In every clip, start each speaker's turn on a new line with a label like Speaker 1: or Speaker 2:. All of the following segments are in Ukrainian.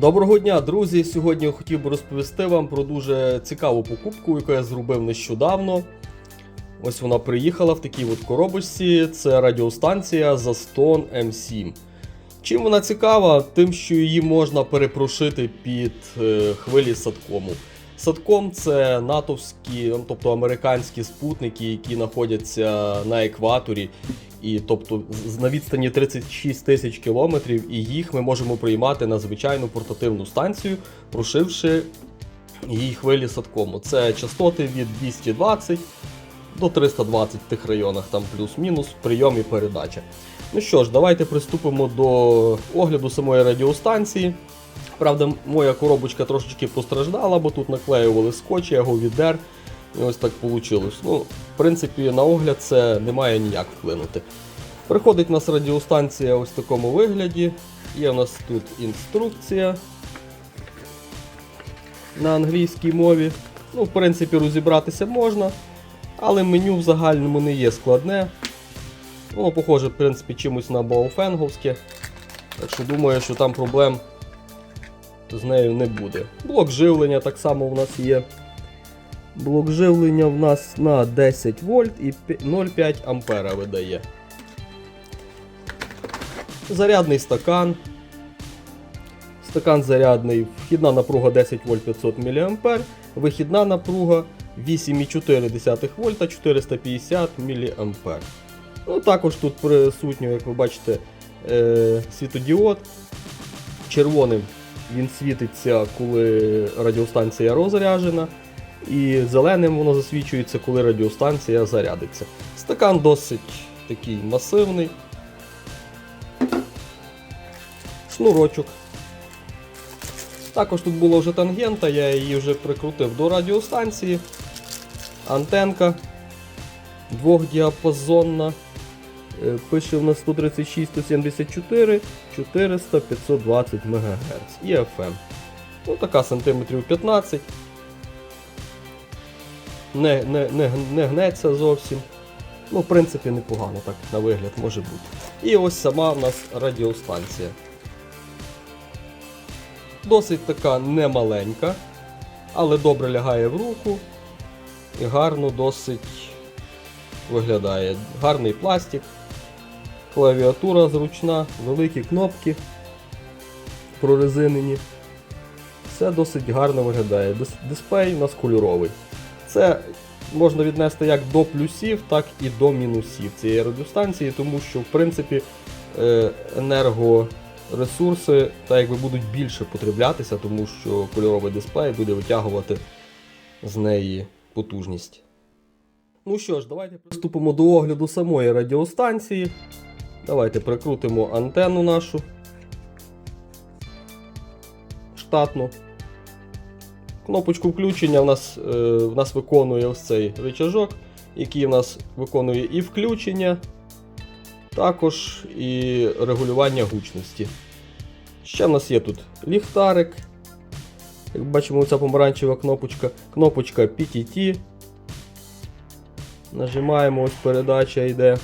Speaker 1: Доброго дня, друзі! Сьогодні я хотів би розповісти вам про дуже цікаву покупку, яку я зробив нещодавно. Ось вона приїхала в такій от коробочці. Це радіостанція Zaston M7. Чим вона цікава? Тим, що її можна перепрошити під е, хвилі садкому. Садком це натовські, ну, тобто американські спутники, які знаходяться на екваторі. І тобто на відстані 36 тисяч кілометрів, і їх ми можемо приймати на звичайну портативну станцію, прошивши її хвилі садкому. Це частоти від 220 до 320 в тих районах, там плюс-мінус, прийом і передача. Ну що ж, давайте приступимо до огляду самої радіостанції. Правда, моя коробочка трошечки постраждала, бо тут наклеювали скотч, я його віддер. І ось так вийшло. Ну, в принципі, на огляд це не має ніяк вплинути. Приходить у нас радіостанція ось в такому вигляді. Є у нас тут інструкція на англійській мові. Ну, в принципі, розібратися можна, але меню в загальному не є складне. Воно похоже, в принципі, чимось на Бауфенговське. Так що думаю, що там проблем з нею не буде. Блок живлення так само в нас є. Блок живлення в нас на 10 вольт і 0,5 ампера видає. Зарядний стакан. Стакан зарядний, вхідна напруга 10 вольт 500 мА, вихідна напруга 8,4 вольта 450 мА. Ну, також тут присутньо, як ви бачите, е, світодіод. Червоним він світиться, коли радіостанція розряджена. І зеленим воно засвічується, коли радіостанція зарядиться. Стакан досить такий масивний. Шнурочок. Також тут була вже тангента, я її вже прикрутив до радіостанції. Антенка двохдіапазонна. Е, Пише в нас 136, 174, 400, 520 МГц і FM. Ну, така сантиметрів 15. Не, не, не, не гнеться зовсім. Ну, в принципі, непогано так на вигляд може бути. І ось сама в нас радіостанція. Досить така немаленька, але добре лягає в руку і гарно досить виглядає. Гарний пластик, клавіатура зручна, великі кнопки прорезинені. Все досить гарно виглядає. Дисплей у нас кольоровий. Це можна віднести як до плюсів, так і до мінусів цієї радіостанції, тому що в принципі е, енергоресурси так якби будуть більше потраблятися, тому що кольоровий дисплей буде витягувати з неї потужність. Ну що ж, давайте приступимо до огляду самої радіостанції. Давайте прикрутимо антенну нашу штатну. Кнопочку включення в нас, е, в нас виконує ось цей рычажок, який в нас виконує і включення, також і регулювання гучності. Ще в нас є тут ліхтарик. Як бачимо, ця помаранчева кнопочка, кнопочка PTT. Нажимаємо, ось передача йде.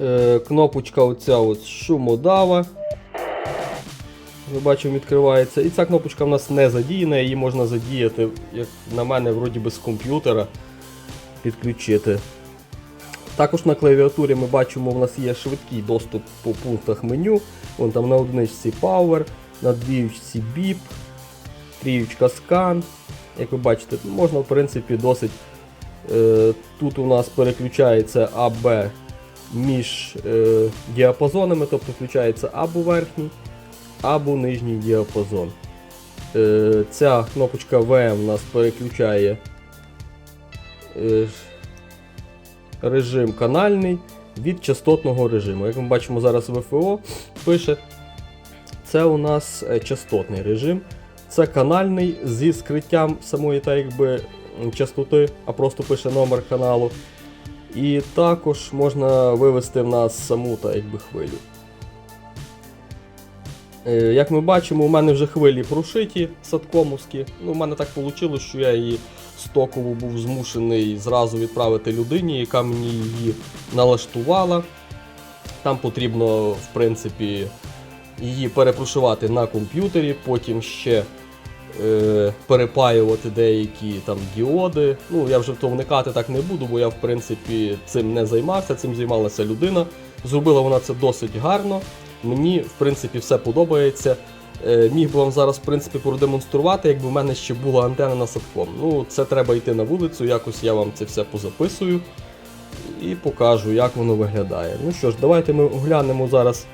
Speaker 1: Е, кнопочка оця от шумодава. Ми бачимо, відкривається. І ця кнопочка в нас не задіяна, її можна задіяти, як на мене, вроді би з комп'ютера підключити. Також на клавіатурі ми бачимо, в нас є швидкий доступ по пунктах меню. Вон там на одиничці Power, на двіючці Beep, тріючка Scan. Як ви бачите, можна в принципі досить. Е, тут у нас переключається AB між е, діапазонами, тобто включається або верхній, або нижній діапазон. Е, ця кнопочка VM нас переключає е, режим канальний від частотного режиму. Як ми бачимо зараз ВФО пише, це у нас е, частотний режим. Це канальний зі скриттям самої та якби частоти, а просто пише номер каналу. І також можна вивести в нас саму та якби хвилю. Е, Як ми бачимо, у мене вже хвилі прошиті садкомовські. Ну, у мене так вийшло, що я її стокову був змушений зразу відправити людині, яка мені її налаштувала. Там потрібно, в принципі, її перепрошувати на комп'ютері, потім ще е, перепаювати деякі там діоди. Ну, я вже в то вникати так не буду, бо я в принципі цим не займався, цим займалася людина. Зробила вона це досить гарно. Мені, в принципі, все подобається. Е, міг би вам зараз, в принципі, продемонструвати, якби в мене ще була антенна на садком. Ну, це треба йти на вулицю, якось я вам це все позаписую і покажу, як воно виглядає. Ну що ж, давайте ми оглянемо зараз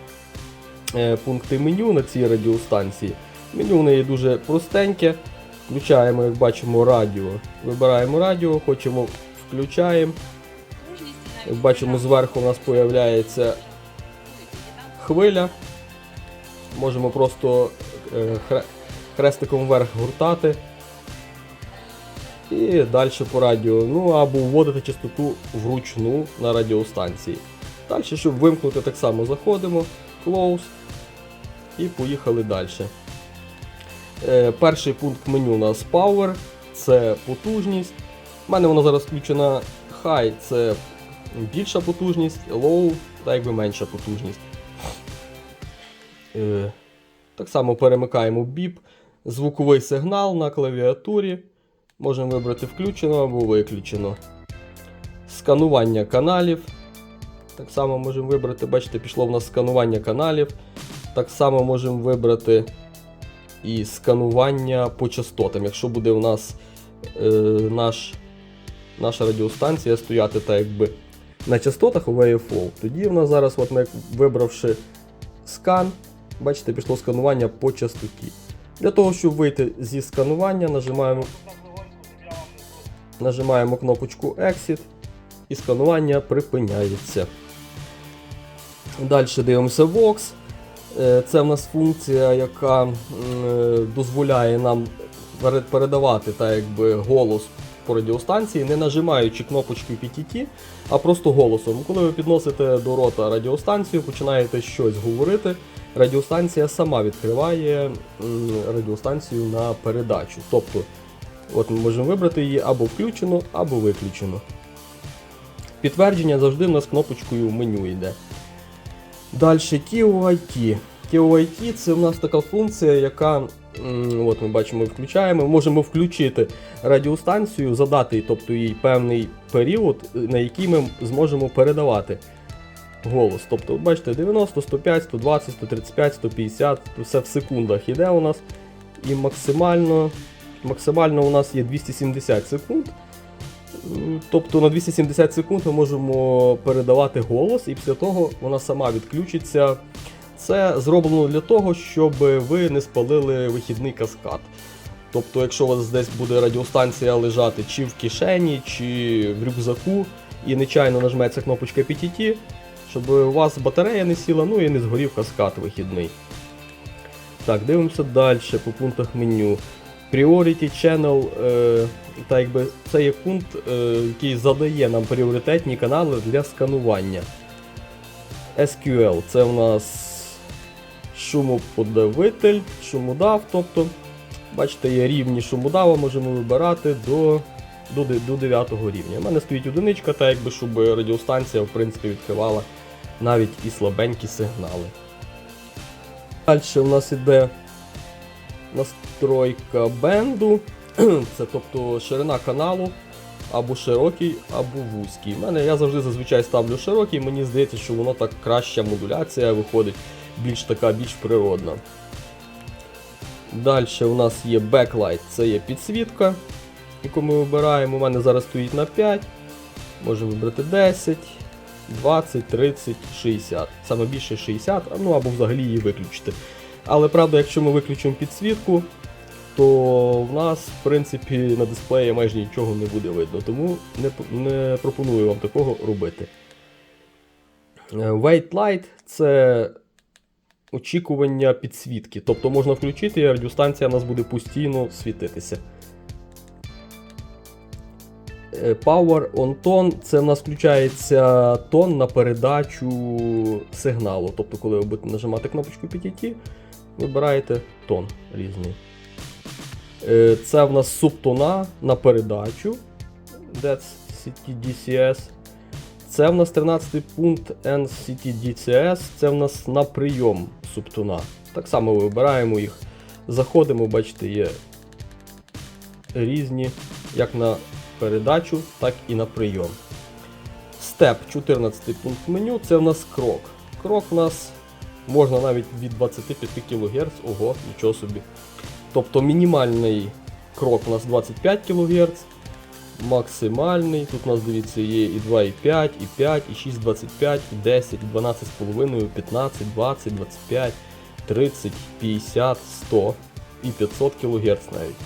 Speaker 1: е, пункти меню на цій радіостанції. Меню в неї дуже простеньке. Включаємо, як бачимо, радіо. Вибираємо радіо, хочемо включаємо. Як бачимо, зверху у нас з'являється хвиля. Можемо просто е, хре- хрестиком вверх гуртати. І далі по радіо. Ну або вводити частоту вручну на радіостанції. Далі, щоб вимкнути, так само заходимо, close і поїхали далі. Е, перший пункт меню у нас Power, це потужність. У мене вона зараз включена High, це більша потужність, Low, та якби менша потужність. Е, так само перемикаємо біп, звуковий сигнал на клавіатурі. Можемо вибрати включено або виключено. Сканування каналів. Так само можемо вибрати, бачите, пішло в нас сканування каналів. Так само можемо вибрати і сканування по частотам. Якщо буде у нас е, наш, наша радіостанція стояти так якби на частотах у WFO, тоді в нас зараз, от ми вибравши скан, бачите, пішло сканування по частоті. Для того, щоб вийти зі сканування, нажимаємо, нажимаємо кнопочку Exit і сканування припиняється. Далі дивимося Vox. Е, Це в нас функція, яка е, дозволяє нам передавати так, якби, голос по радіостанції, не нажимаючи кнопочки PTT, а просто голосом. Коли ви підносите до рота радіостанцію, починаєте щось говорити, радіостанція сама відкриває радіостанцію на передачу. Тобто, от ми можемо вибрати її або включено, або виключено. Підтвердження завжди в нас кнопочкою меню йде. Далі TOIT. TOIT це в нас така функція, яка, от ми бачимо, включаємо. Можемо включити радіостанцію, задати тобто, їй певний період, на який ми зможемо передавати голос. Тобто, бачите, 90, 105, 120, 135, 150, то все в секундах іде у нас. І максимально, максимально у нас є 270 секунд. Тобто на 270 секунд ми можемо передавати голос, і після того вона сама відключиться. Це зроблено для того, щоб ви не спалили вихідний каскад. Тобто, якщо у вас десь буде радіостанція лежати чи в кишені, чи в рюкзаку, і нечайно нажметься кнопочка PTT, щоб у вас батарея не сіла, ну і не згорів каскад вихідний. Так, дивимося далі по пунктах меню. Priority Channel, е, та якби це є пункт, е, який задає нам пріоритетні канали для сканування. SQL це в нас шумоподавитель, шумодав, тобто, бачите, є рівні шумодава, можемо вибирати до, до, до 9 рівня. У мене стоїть одиничка, та якби, щоб радіостанція в принципі, відкривала навіть і слабенькі сигнали. Далі у нас іде настройка бенду. Це тобто ширина каналу або широкий, або вузький. У мене я завжди зазвичай ставлю широкий, мені здається, що воно так краща модуляція виходить, більш така, більш природна. Далі у нас є backlight, це є підсвітка, яку ми вибираємо. У мене зараз стоїть на 5. Можемо вибрати 10, 20, 30, 60. Саме більше 60, ну або взагалі її виключити. Але правда, якщо ми виключимо підсвітку, то в нас, в принципі, на дисплеї майже нічого не буде видно, тому не, не пропоную вам такого робити. Е, Wait light це очікування підсвітки. Тобто можна включити, і радіостанція в нас буде постійно світитися. Е, Power on tone це в нас включається тон на передачу сигналу. Тобто, коли ви будете нажимати кнопочку PTT, вибираєте тон різний. Е, Це в нас субтона на передачу. That's CTDCS. Це в нас 13 пункт NCT-DCS, це в нас на прийом субтуна. Так само вибираємо їх. Заходимо, бачите, є різні, як на передачу, так і на прийом. Степ 14 пункт меню, це в нас крок. Крок в нас можна навіть від 25 кГц, ого, нічого собі. Тобто мінімальний крок у нас 25 кГц, максимальний. Тут у нас дивіться є і 2,5, і 5, і 6,25, і 10, і 12,5, 15, 20, 25, 30, 50, 100 і 500 кГц навіть.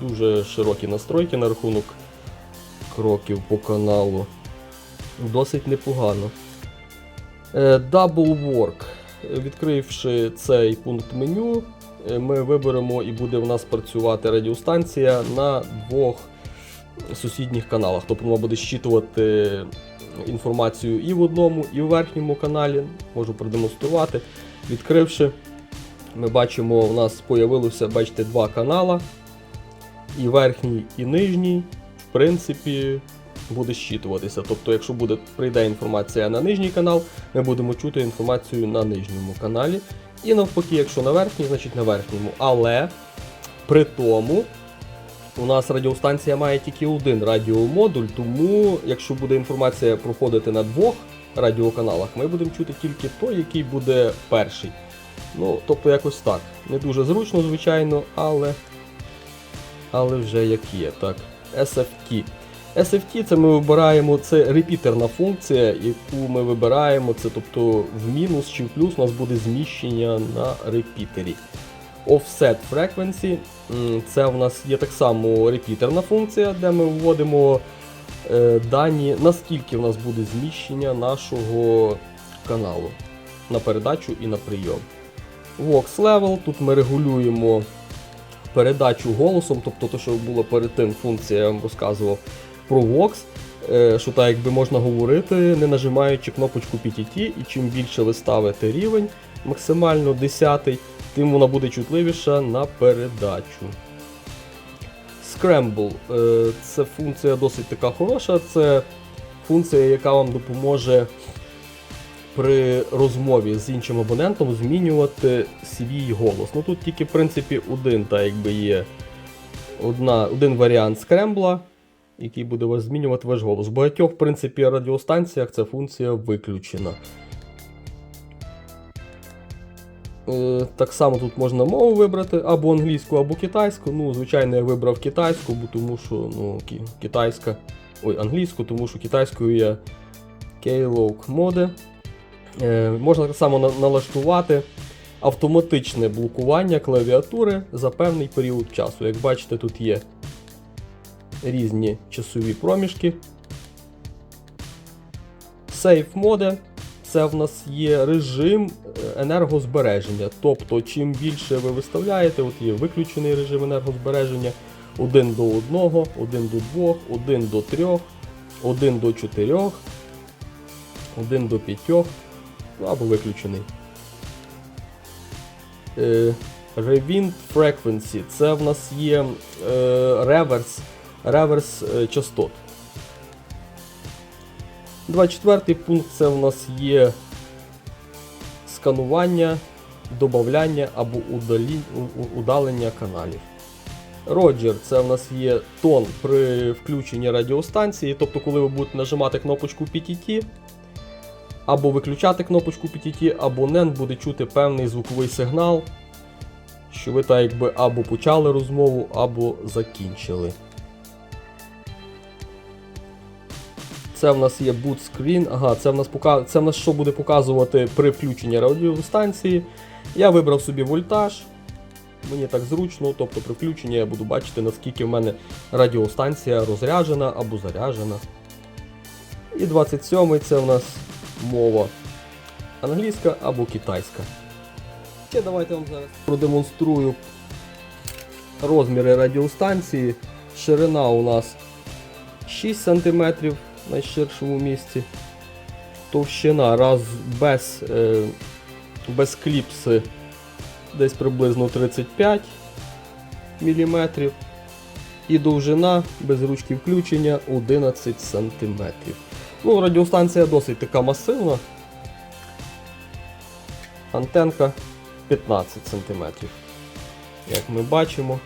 Speaker 1: Дуже широкі настройки на рахунок кроків по каналу. Досить непогано. Е, Double Work. Відкривши цей пункт меню, е, ми виберемо і буде в нас працювати радіостанція на двох сусідніх каналах. Тобто вона буде щитувати інформацію і в одному, і в верхньому каналі. Можу продемонструвати. Відкривши, ми бачимо, у нас з'явилося, бачите, два канала. І верхній, і нижній, принципі, буде щитуватися. Тобто, якщо буде, прийде інформація на нижній канал, ми будемо чути інформацію на нижньому каналі. І навпаки, якщо на верхній, значить на верхньому. Але при тому у нас радіостанція має тільки один радіомодуль, тому якщо буде інформація проходити на двох радіоканалах, ми будемо чути тільки той, який буде перший. Ну, тобто якось так. Не дуже зручно, звичайно, але, але вже як є. Так, SFT. SFT це ми вибираємо, це репітерна функція, яку ми вибираємо, це тобто в мінус чи в плюс у нас буде зміщення на репітері. Offset Frequency це в нас є так само репітерна функція, де ми вводимо е, дані, наскільки в нас буде зміщення нашого каналу на передачу і на прийом. Vox Level, тут ми регулюємо передачу голосом, тобто те, що було перед тим функція, я вам розказував про Vox, е, що так якби можна говорити, не нажимаючи кнопочку PTT, і чим більше ви ставите рівень, максимально 10, тим вона буде чутливіша на передачу. Scramble е, це функція досить така хороша, це функція, яка вам допоможе при розмові з іншим абонентом змінювати свій голос. Ну тут тільки в принципі один, так якби є одна, один варіант скрембла, який буде вас змінювати ваш голос. В багатьох, в принципі, радіостанціях ця функція виключена. Е, Так само тут можна мову вибрати або англійську, або китайську. Ну, звичайно, я вибрав китайську, бо тому що ну, китайська. Ой, англійську, тому що китайською є Keylog моди. Е, можна так само налаштувати автоматичне блокування клавіатури за певний період часу. Як бачите, тут є різні часові проміжки. Safe моди це в нас є режим е, енергозбереження. Тобто, чим більше ви виставляєте, от є виключений режим енергозбереження 1 до 1, 1 до 2, 1 до 3, 1 до 4, 1 до 5, ну або виключений. Е, Rewind Frequency це в нас є е, реверс, реверс е, частот. 24 пункт це в нас є сканування, додавання або удалення каналів. Роджер це в нас є тон при включенні радіостанції, тобто, коли ви будете нажимати кнопочку PTT, або виключати кнопочку PTT, абонент буде чути певний звуковий сигнал, що ви так якби або почали розмову, або закінчили. Це в нас є boot screen. Ага, це в нас пока... це в нас що буде показувати при включенні радіостанції. Я вибрав собі вольтаж. Мені так зручно, тобто при включенні я буду бачити, наскільки в мене радіостанція розряджена або заряджена. І 27 це в нас мова англійська або китайська. Ще давайте вам зараз продемонструю розміри радіостанції. Ширина у нас 6 см в найширшому місці. Товщина раз без, е, без кліпси десь приблизно 35 мм. І довжина без ручки включення 11 см. Ну, радіостанція досить така масивна. Антенка 15 см. Як ми бачимо.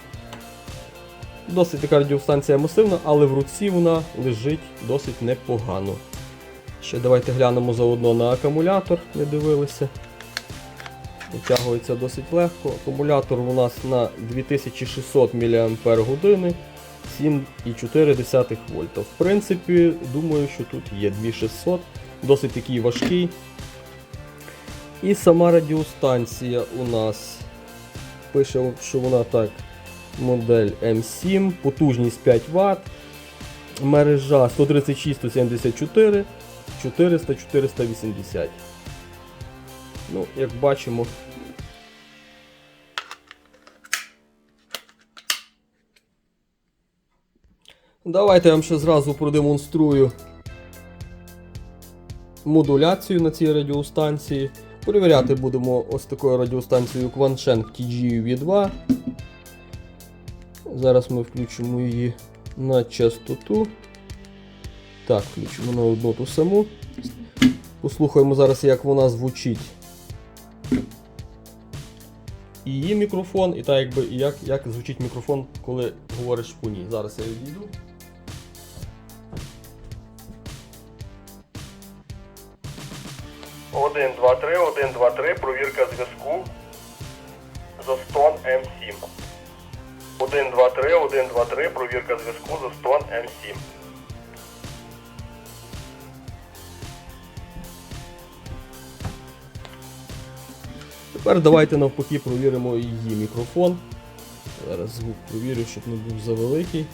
Speaker 1: Досить така радіостанція масивна, але в руці вона лежить досить непогано. Ще давайте глянемо заодно на акумулятор, не дивилися. Витягується досить легко. Акумулятор у нас на 2600 мАч 7,4 вольта. В принципі, думаю, що тут є 2600, досить такий важкий. І сама радіостанція у нас пише, що вона так, модель М7, потужність 5 Вт, мережа 136-174, 400-480. Ну, як бачимо. Давайте я вам ще зразу продемонструю модуляцію на цій радіостанції. Перевіряти будемо ось такою радіостанцією Quanshank TGV2. Зараз ми включимо її на частоту. Так, включимо на одну ту саму. Послухаємо зараз, як вона звучить. Її мікрофон, і так якби як, як звучить мікрофон, коли говориш по ній. Зараз я відійду. Один, два, три, один, два, три, провірка зв'язку. Застон М7. 1, 2, 3, 1, 2, 3, провірка зв'язку Застон М7. Тепер давайте навпаки провіримо її мікрофон. Зараз звук провірю, щоб не був завеликий.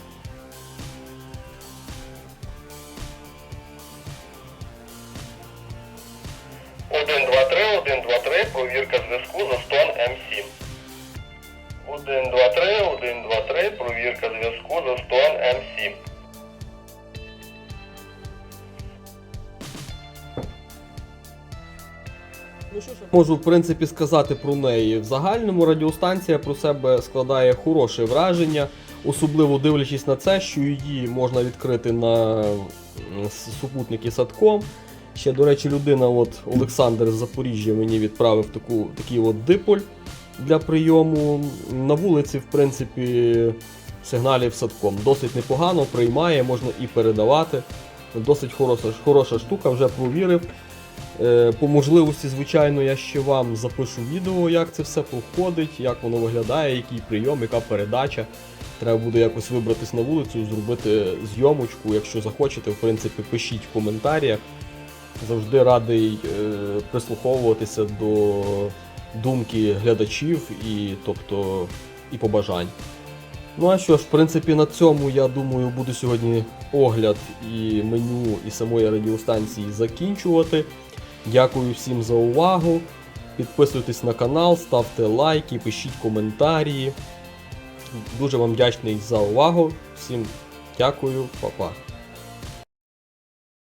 Speaker 1: Можу в принципі сказати про неї. В загальному радіостанція про себе складає хороше враження, особливо дивлячись на це, що її можна відкрити на супутники садком. Ще, до речі, людина, от Олександр з Запоріжжя мені відправив таку, такий от диполь для прийому. На вулиці, в принципі, сигналів садком. Досить непогано, приймає, можна і передавати. Досить хороша, хороша штука, вже провірив. Е, По можливості, звичайно, я ще вам запишу відео, як це все проходить, як воно виглядає, який прийом, яка передача. Треба буде якось вибратись на вулицю, зробити зйомочку. Якщо захочете, в принципі, пишіть в коментарях. Завжди радий е, прислуховуватися до думки глядачів і, тобто, і побажань. Ну а що ж, в принципі, на цьому я думаю, буду сьогодні огляд і меню і самої радіостанції закінчувати. Дякую всім за увагу. Підписуйтесь на канал, ставте лайки, пишіть коментарі. Дуже вам вдячний за увагу. Всім дякую, па-па.